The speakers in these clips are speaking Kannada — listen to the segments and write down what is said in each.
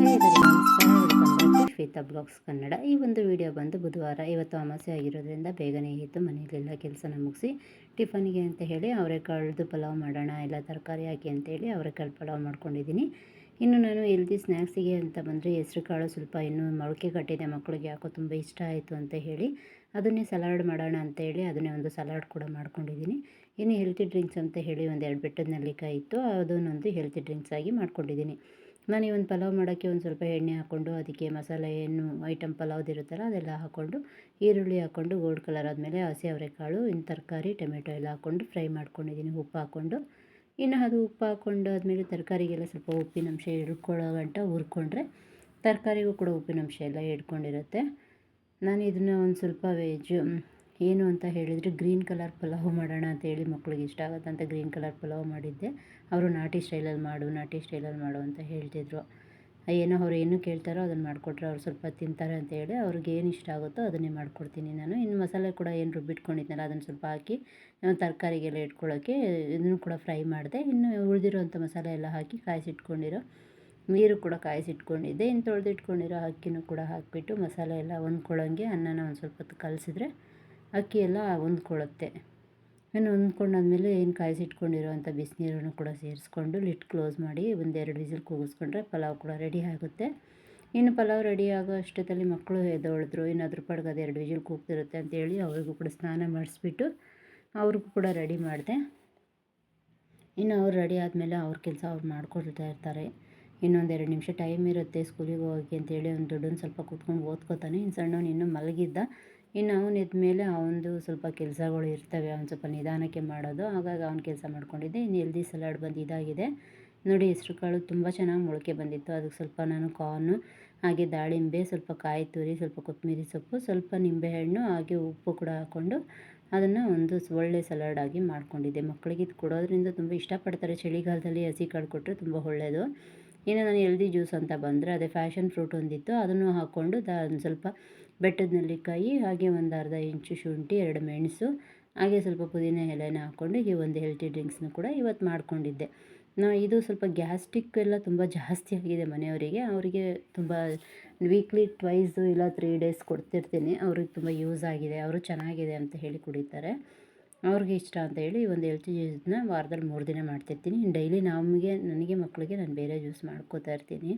ಟು ಶ್ವೇತಾ ಬ್ಲಾಗ್ಸ್ ಕನ್ನಡ ಈ ಒಂದು ವಿಡಿಯೋ ಬಂದು ಬುಧವಾರ ಇವತ್ತು ಅಮಾಸೆ ಆಗಿರೋದ್ರಿಂದ ಬೇಗನೆ ಇತ್ತು ಮನೆಯಲ್ಲೆಲ್ಲ ಕೆಲಸನ ಮುಗಿಸಿ ಟಿಫನ್ಗೆ ಅಂತ ಹೇಳಿ ಅವರೆಕಾಳ್ದು ಪಲಾವ್ ಮಾಡೋಣ ಎಲ್ಲ ತರಕಾರಿ ಹಾಕಿ ಅಂತೇಳಿ ಅವರೆಕಾಳು ಪಲಾವ್ ಮಾಡ್ಕೊಂಡಿದ್ದೀನಿ. ಇನ್ನು ನಾನು ಎಲ್ದಿ ಸ್ನ್ಯಾಕ್ಸಿಗೆ ಅಂತ ಬಂದರೆ ಹೆಸ್ರು ಕಾಳು ಸ್ವಲ್ಪ ಇನ್ನೂ ಮೊಳಕೆ ಕಟ್ಟಿದೆ ಮಕ್ಕಳಿಗೆ ಯಾಕೋ ತುಂಬ ಇಷ್ಟ ಆಯಿತು ಅಂತ ಹೇಳಿ ಅದನ್ನೇ ಸಲಾಡ್ ಮಾಡೋಣ ಅಂತೇಳಿ ಅದನ್ನೇ ಒಂದು ಸಲಾಡ್ ಕೂಡ ಮಾಡ್ಕೊಂಡಿದ್ದೀನಿ. ಇನ್ನು ಹೆಲ್ತಿ ಡ್ರಿಂಕ್ಸ್ ಅಂತ ಹೇಳಿ ಒಂದು ಎರಡು ಬೆಟ್ಟದ ನೆಲ್ಲಿಕಾಯಿ ಇತ್ತು, ಅದನ್ನೊಂದು ಹೆಲ್ತಿ ಡ್ರಿಂಕ್ಸ್ ಆಗಿ ಮಾಡ್ಕೊಂಡಿದ್ದೀನಿ. ನಾನು ಒಂದು ಪಲಾವ್ ಮಾಡೋಕ್ಕೆ ಒಂದು ಸ್ವಲ್ಪ ಎಣ್ಣೆ ಹಾಕ್ಕೊಂಡು ಅದಕ್ಕೆ ಮಸಾಲೆ ಏನು ಐಟಮ್ ಪಲಾವ್ದಿರುತ್ತಲ್ಲ ಅದೆಲ್ಲ ಹಾಕ್ಕೊಂಡು ಈರುಳ್ಳಿ ಹಾಕ್ಕೊಂಡು ಗೋಲ್ಡ್ ಕಲರ್ ಆದಮೇಲೆ ಹಸಿ ಅವರೆಕಾಳು ಇನ್ನು ತರಕಾರಿ, ಟೊಮೆಟೊ ಎಲ್ಲ ಹಾಕ್ಕೊಂಡು ಫ್ರೈ ಮಾಡ್ಕೊಂಡಿದ್ದೀನಿ ಉಪ್ಪು ಹಾಕ್ಕೊಂಡು ಇನ್ನು ಅದು ಉಪ್ಪು ಹಾಕ್ಕೊಂಡು ಆದಮೇಲೆ ತರಕಾರಿಗೆಲ್ಲ ಸ್ವಲ್ಪ ಉಪ್ಪಿನಂಶ ಹಿಡ್ಕೊಳ್ಳೋ ಗಂಟ ಹುರ್ಕೊಂಡ್ರೆ ತರಕಾರಿಗೂ ಕೂಡ ಉಪ್ಪಿನಂಶ ಎಲ್ಲ ಹಿಡ್ಕೊಂಡಿರುತ್ತೆ. ನಾನು ಇದನ್ನು ಒಂದು ಸ್ವಲ್ಪ ವೆಜ್ ಏನು ಅಂತ ಹೇಳಿದರೆ ಗ್ರೀನ್ ಕಲರ್ ಪಲಾವ್ ಮಾಡೋಣ ಅಂತ ಹೇಳಿ ಮಕ್ಳಿಗೆ ಇಷ್ಟ ಆಗುತ್ತೆ ಅಂತ ಗ್ರೀನ್ ಕಲರ್ ಪಲಾವ್ ಮಾಡಿದ್ದೆ. ಅವರು ನಾಟಿ ಸ್ಟೈಲಲ್ಲಿ ಮಾಡು, ನಾಟಿ ಸ್ಟೈಲಲ್ಲಿ ಮಾಡು ಅಂತ ಹೇಳ್ತಿದ್ರು. ಏನೋ ಅವ್ರು ಏನು ಕೇಳ್ತಾರೋ ಅದನ್ನು ಮಾಡಿಕೊಟ್ರೆ ಅವ್ರು ಸ್ವಲ್ಪ ತಿಂತಾರೆ ಅಂತ ಹೇಳಿ ಅವ್ರಿಗೆ ಏನು ಇಷ್ಟ ಆಗುತ್ತೋ ಅದನ್ನೇ ಮಾಡಿಕೊಡ್ತೀನಿ ನಾನು. ಇನ್ನು ಮಸಾಲೆ ಕೂಡ ಏನು ರುಬ್ಬಿಟ್ಕೊಂಡಿದ್ನಲ್ಲ ಅದನ್ನು ಸ್ವಲ್ಪ ಹಾಕಿ ತರಕಾರಿಗೆಲ್ಲ ಇಟ್ಕೊಳ್ಳೋಕ್ಕೆ ಇದನ್ನು ಕೂಡ ಫ್ರೈ ಮಾಡಿದೆ. ಇನ್ನು ಉಳಿದಿರೋಂಥ ಮಸಾಲೆ ಎಲ್ಲ ಹಾಕಿ ಕಾಯಿಸಿಟ್ಕೊಂಡಿರೋ, ನೀರು ಕೂಡ ಕಾಯಿಸಿಟ್ಕೊಂಡಿದ್ದೆ. ಇನ್ನು ತೊಳೆದಿಟ್ಕೊಂಡಿರೋ ಅಕ್ಕಿನೂ ಕೂಡ ಹಾಕಿಬಿಟ್ಟು ಮಸಾಲೆ ಎಲ್ಲ ಹೊಂದ್ಕೊಳ್ಳೋಂಗೆ ಅನ್ನನ ಒಂದು ಸ್ವಲ್ಪ ಕಲಸಿದ್ರೆ ಅಕ್ಕಿ ಎಲ್ಲ ಹೊಂದ್ಕೊಳ್ಳುತ್ತೆ ಇನ್ನು ಹೊಂದ್ಕೊಂಡಾದ್ಮೇಲೆ ಏನು ಕಾಯಿಸಿಟ್ಕೊಂಡಿರೋವಂಥ ಬಿಸಿನೀರನ್ನು ಕೂಡ ಸೇರಿಸ್ಕೊಂಡು ಲಿಟ್ ಕ್ಲೋಸ್ ಮಾಡಿ ಒಂದೆರಡು ವಿಸಿಲ್ ಕೂಗಿಸ್ಕೊಂಡ್ರೆ ಪಲಾವ್ ಕೂಡ ರೆಡಿ ಆಗುತ್ತೆ. ಇನ್ನು ಪಲಾವ್ ರೆಡಿ ಆಗೋ ಅಷ್ಟೊತ್ತಲ್ಲಿ ಮಕ್ಕಳು ಎದೊಳಿದ್ರು ಇನ್ನು ಅದ್ರ ಪಾಡ್ಗೆ ಅದು ಎರಡು ವಿಜಿಲ್ ಕೂಗ್ತಿರುತ್ತೆ ಅಂತೇಳಿ ಅವ್ರಿಗೂ ಕೂಡ ಸ್ನಾನ ಮಾಡಿಸ್ಬಿಟ್ಟು ಅವ್ರಿಗೂ ಕೂಡ ರೆಡಿ ಮಾಡಿದೆ. ಇನ್ನು ಅವ್ರು ರೆಡಿ ಆದಮೇಲೆ ಅವ್ರ ಕೆಲಸ ಅವ್ರು ಮಾಡ್ಕೊಳ್ತಾ ಇರ್ತಾರೆ. ಇನ್ನೊಂದೆರಡು ನಿಮಿಷ ಟೈಮ್ ಇರುತ್ತೆ ಸ್ಕೂಲಿಗೆ ಹೋಗಿ ಅಂತೇಳಿ ಅವ್ನು ದುಡ್ಡನ್ನು ಸ್ವಲ್ಪ ಕೂತ್ಕೊಂಡು ಓದ್ಕೋತಾನೆ. ಇನ್ನು ಸಣ್ಣವನು ಇನ್ನೂ ಮಲಗಿದ್ದ. ಇನ್ನು ಅವನು ಎದ್ದ ಮೇಲೆ ಅವನದು ಸ್ವಲ್ಪ ಕೆಲಸಗಳು ಇರ್ತವೆ, ಅವ್ನು ಸ್ವಲ್ಪ ನಿಧಾನಕ್ಕೆ ಮಾಡೋದು. ಹಾಗಾಗಿ ಅವ್ನ ಕೆಲಸ ಮಾಡ್ಕೊಂಡಿದ್ದೆ. ಇನ್ನು ಎಲ್ದಿ ಸಲಾಡ್ ಬಂದು ಇದಾಗಿದೆ. ನೋಡಿ ಹೆಸ್ರು ಕಾಳು ತುಂಬ ಚೆನ್ನಾಗಿ ಮೊಳಕೆ ಬಂದಿತ್ತು. ಅದಕ್ಕೆ ಸ್ವಲ್ಪ ನಾನು ಕಾರ್ನು, ಹಾಗೆ ದಾಳಿಂಬೆ, ಸ್ವಲ್ಪ ಕಾಯಿ ತುರಿ, ಸ್ವಲ್ಪ ಕೊತ್ತಂಬರಿ ಸೊಪ್ಪು, ಸ್ವಲ್ಪ ನಿಂಬೆಹಣ್ಣು, ಹಾಗೆ ಉಪ್ಪು ಕೂಡ ಹಾಕ್ಕೊಂಡು ಅದನ್ನು ಒಂದು ಒಳ್ಳೆ ಸಲಾಡ್ ಆಗಿ ಮಾಡ್ಕೊಂಡಿದ್ದೆ. ಮಕ್ಕಳಿಗೆ ಇದು ಕೊಡೋದ್ರಿಂದ ತುಂಬ ಇಷ್ಟಪಡ್ತಾರೆ. ಚಳಿಗಾಲದಲ್ಲಿ ಹಸಿ ಕಾಳು ಕೊಟ್ಟರೆ ತುಂಬ ಒಳ್ಳೆಯದು ಇನ್ನು ನಾನು ಎಲ್ದಿ ಜ್ಯೂಸ್ ಅಂತ ಬಂದರೆ ಅದೇ ಫ್ಯಾಷನ್ ಫ್ರೂಟ್ ಒಂದಿತ್ತು. ಅದನ್ನು ಹಾಕ್ಕೊಂಡು ದ ಸ್ವಲ್ಪ ಬೆಟ್ಟದ ನೆಲ್ಲಿಕಾಯಿ, ಹಾಗೆ ಒಂದು ಅರ್ಧ ಇಂಚು ಶುಂಠಿ, ಎರಡು ಮೆಣಸು, ಹಾಗೆ ಸ್ವಲ್ಪ ಪುದೀನ ಎಲೆನ ಹಾಕ್ಕೊಂಡು ಈ ಒಂದು ಹೆಲ್ತಿ ಡ್ರಿಂಕ್ಸ್ನ ಕೂಡ ಇವತ್ತು ಮಾಡ್ಕೊಂಡಿದ್ದೆ. ನಾ ಇದು ಸ್ವಲ್ಪ ಗ್ಯಾಸ್ಟ್ರಿಕ್ ಎಲ್ಲ ತುಂಬ ಜಾಸ್ತಿ ಆಗಿದೆ ಮನೆಯವರಿಗೆ. ಅವರಿಗೆ ತುಂಬ ವೀಕ್ಲಿ ಟ್ವೈಸು ಇಲ್ಲ ತ್ರೀ ಡೇಸ್ ಕೊಡ್ತಿರ್ತೀನಿ. ಅವ್ರಿಗೆ ತುಂಬ ಯೂಸ್ ಆಗಿದೆ. ಅವರು ಚೆನ್ನಾಗಿದೆ ಅಂತ ಹೇಳಿ ಕುಡಿತಾರೆ. ಅವ್ರಿಗೆ ಇಷ್ಟ ಅಂತ ಹೇಳಿ ಒಂದು ಎಲ್ಚಿ ಜ್ಯೂಸನ್ನ ವಾರದಲ್ಲಿ ಮೂರು ದಿನ ಮಾಡ್ತಿರ್ತೀನಿ. ಡೈಲಿ ನಮಗೆ, ನನಗೆ ಮಕ್ಕಳಿಗೆ ನಾನು ಬೇರೆ ಜ್ಯೂಸ್ ಮಾಡ್ಕೋತಾ ಇರ್ತೀನಿ.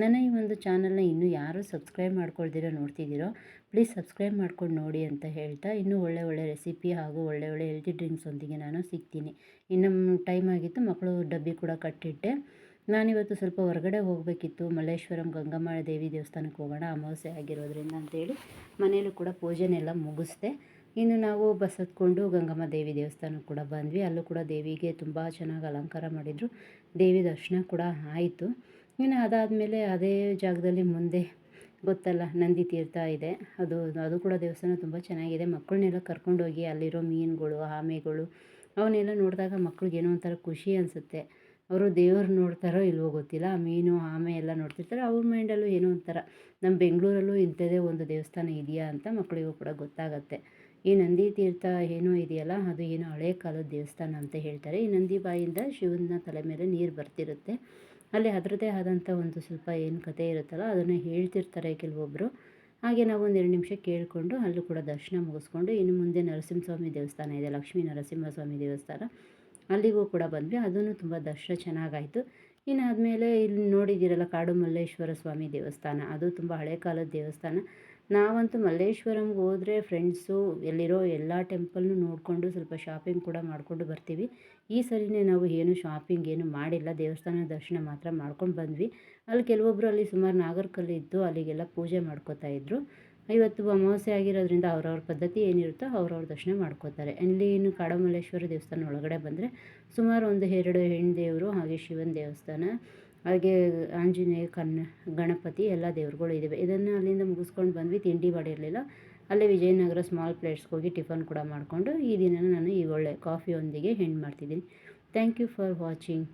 ನನ್ನ ಈ ಒಂದು ಚಾನಲ್ನ ಇನ್ನೂ ಯಾರು ಸಬ್ಸ್ಕ್ರೈಬ್ ಮಾಡ್ಕೊಳ್ದಿರೋ ನೋಡ್ತಿದ್ದೀರೋ, ಪ್ಲೀಸ್ ಸಬ್ಸ್ಕ್ರೈಬ್ ಮಾಡ್ಕೊಂಡು ನೋಡಿ ಅಂತ ಹೇಳ್ತಾ, ಇನ್ನೂ ಒಳ್ಳೆ ಒಳ್ಳೆ ರೆಸಿಪಿ ಹಾಗೂ ಒಳ್ಳೆ ಒಳ್ಳೆ ಹೆಲ್ತಿ ಡ್ರಿಂಕ್ಸೊಂದಿಗೆ ನಾನು ಸಿಗ್ತೀನಿ. ಇನ್ನು ಟೈಮ್ ಆಗಿತ್ತು, ಮಕ್ಕಳು ಡಬ್ಬಿ ಕೂಡ ಕಟ್ಟಿಟ್ಟೆ. ನಾನಿವತ್ತು ಸ್ವಲ್ಪ ಹೊರಗಡೆ ಹೋಗಬೇಕಿತ್ತು, ಮಲ್ಲೇಶ್ವರಂ ಗಂಗಮ್ಮ ದೇವಿ ದೇವಸ್ಥಾನಕ್ಕೆ ಹೋಗೋಣ, ಅಮಾವಾಸ್ಯೆ ಆಗಿರೋದ್ರಿಂದ ಅಂತೇಳಿ ಮನೆಯಲ್ಲೂ ಕೂಡ ಪೂಜೆನೆಲ್ಲ ಮುಗಿಸ್ದೆ. ಇನ್ನು ನಾವು ಬಸ್ ಹತ್ಕೊಂಡು ಗಂಗಮ್ಮ ದೇವಿ ದೇವಸ್ಥಾನಕ್ಕೆ ಕೂಡ ಬಂದ್ವಿ. ಅಲ್ಲೂ ಕೂಡ ದೇವಿಗೆ ತುಂಬ ಚೆನ್ನಾಗಿ ಅಲಂಕಾರ ಮಾಡಿದರು. ದೇವಿ ದರ್ಶನ ಕೂಡ ಆಯಿತು. ಇನ್ನು ಅದಾದಮೇಲೆ ಅದೇ ಜಾಗದಲ್ಲಿ ಮುಂದೆ ಗೊತ್ತಲ್ಲ ನಂದಿ ತೀರ್ಥ ಇದೆ. ಅದು ಅದು ಕೂಡ ದೇವಸ್ಥಾನ ತುಂಬ ಚೆನ್ನಾಗಿದೆ. ಮಕ್ಕಳನ್ನೆಲ್ಲ ಕರ್ಕೊಂಡೋಗಿ ಅಲ್ಲಿರೋ ಮೀನುಗಳು, ಆಮೆಗಳು, ಅವನ್ನೆಲ್ಲ ನೋಡಿದಾಗ ಮಕ್ಳಿಗೆ ಏನೋ ಒಂಥರ ಖುಷಿ ಅನಿಸುತ್ತೆ. ಅವರು ದೇವ್ರು ನೋಡ್ತಾರೋ ಇಲ್ವೋ ಗೊತ್ತಿಲ್ಲ. ಆ ಮೀನು, ಆಮೆ ಎಲ್ಲ ನೋಡ್ತಿರ್ತಾರೆ. ಅವ್ರ ಮೈಂಡಲ್ಲೂ ಏನೋ ಒಂಥರ ನಮ್ಮ ಬೆಂಗಳೂರಲ್ಲೂ ಇಂಥದ್ದೇ ಒಂದು ದೇವಸ್ಥಾನ ಇದೆಯಾ ಅಂತ ಮಕ್ಕಳಿಗೂ ಕೂಡ ಗೊತ್ತಾಗತ್ತೆ. ಈ ನಂದಿ ತೀರ್ಥ ಏನೋ ಇದೆಯಲ್ಲ, ಅದು ಏನೋ ಹಳೆ ಕಾಲದ ದೇವಸ್ಥಾನ ಅಂತ ಹೇಳ್ತಾರೆ. ಈ ನಂದಿ ಬಾಯಿಂದ ಶಿವನ ತಲೆ ಮೇಲೆ ನೀರು ಬರ್ತಿರುತ್ತೆ. ಅಲ್ಲಿ ಅದರದ್ದೇ ಆದಂಥ ಒಂದು ಸ್ವಲ್ಪ ಏನು ಕತೆ ಇರುತ್ತಲ್ಲ, ಅದನ್ನು ಹೇಳ್ತಿರ್ತಾರೆ ಕೆಲವೊಬ್ಬರು ಹಾಗೆ ನಾವು ಒಂದು ಎರಡು ನಿಮಿಷ ಕೇಳಿಕೊಂಡು ಅಲ್ಲೂ ಕೂಡ ದರ್ಶನ ಮುಗಿಸ್ಕೊಂಡು ಇನ್ನು ಮುಂದೆ ನರಸಿಂಹಸ್ವಾಮಿ ದೇವಸ್ಥಾನ ಇದೆ, ಲಕ್ಷ್ಮೀ ನರಸಿಂಹಸ್ವಾಮಿ ದೇವಸ್ಥಾನ. ಅಲ್ಲಿಗೂ ಕೂಡ ಬಂದ್ವಿ. ಅದನ್ನು ತುಂಬ ದರ್ಶನ ಚೆನ್ನಾಗಾಯಿತು. ಇನ್ನು ಆದಮೇಲೆ ಇಲ್ಲಿ ನೋಡಿದ್ದೀರಲ್ಲ ಕಾಡು ಮಲ್ಲೇಶ್ವರ ಸ್ವಾಮಿ ದೇವಸ್ಥಾನ. ಅದು ತುಂಬ ಹಳೆ ಕಾಲದ ದೇವಸ್ಥಾನ. ನಾವಂತೂ ಮಲ್ಲೇಶ್ವರಂಗೆ ಹೋದರೆ ಫ್ರೆಂಡ್ಸು ಎಲ್ಲಿರೋ ಎಲ್ಲ ಟೆಂಪಲ್ನು ನೋಡಿಕೊಂಡು ಸ್ವಲ್ಪ ಶಾಪಿಂಗ್ ಕೂಡ ಮಾಡಿಕೊಂಡು ಬರ್ತೀವಿ. ಈ ಸರಿನೇ ನಾವು ಏನು ಶಾಪಿಂಗ್ ಏನು ಮಾಡಿಲ್ಲ, ದೇವಸ್ಥಾನ ದರ್ಶನ ಮಾತ್ರ ಮಾಡ್ಕೊಂಡು ಬಂದ್ವಿ. ಅಲ್ಲಿ ಕೆಲವೊಬ್ಬರು ಅಲ್ಲಿ ಸುಮಾರು ನಾಗರಕಲ್ಲಿ ಇದ್ದು ಅಲ್ಲಿಗೆಲ್ಲ ಪೂಜೆ ಮಾಡ್ಕೋತಾ ಇದ್ದರು ಇವತ್ತು ಅಮಾವಾಸ್ಯೆ ಆಗಿರೋದ್ರಿಂದ ಅವ್ರವ್ರ ಪದ್ಧತಿ ಏನಿರುತ್ತೋ ಅವ್ರವ್ರ ದರ್ಶನ ಮಾಡ್ಕೋತಾರೆ. ಅಲ್ಲಿ ಇನ್ನು ಕಾಡಮಲ್ಲೇಶ್ವರ ದೇವಸ್ಥಾನ ಒಳಗಡೆ ಬಂದರೆ ಸುಮಾರು ಒಂದು, ಎರಡು ಹೆಣ್ಣು ದೇವರು ಹಾಗೆ ಶಿವನ ದೇವಸ್ಥಾನ ಹಾಗೆ ಆಂಜನೇಯ ಕನ್ನ ಗಣಪತಿ ಎಲ್ಲ ದೇವ್ರುಗಳು ಇದ್ದಾವೆ ಇದನ್ನು ಅಲ್ಲಿಂದ ಮುಗಿಸ್ಕೊಂಡು ಬಂದ್ವಿ, ತಿಂಡಿ ಮಾಡಿರಲಿಲ್ಲ. ಅಲ್ಲೇ ವಿಜಯನಗರ ಸ್ಮಾಲ್ ಪ್ಲೇಟ್ಸ್ಗೆ ಹೋಗಿ ಟಿಫನ್ ಕೂಡ ಮಾಡಿಕೊಂಡು ಈ ದಿನ ನಾನು ಈ ಒಳ್ಳೆ ಕಾಫಿಯೊಂದಿಗೆ ಹೆಣ್ಣು ಮಾಡ್ತಿದ್ದೀನಿ. Thank you for watching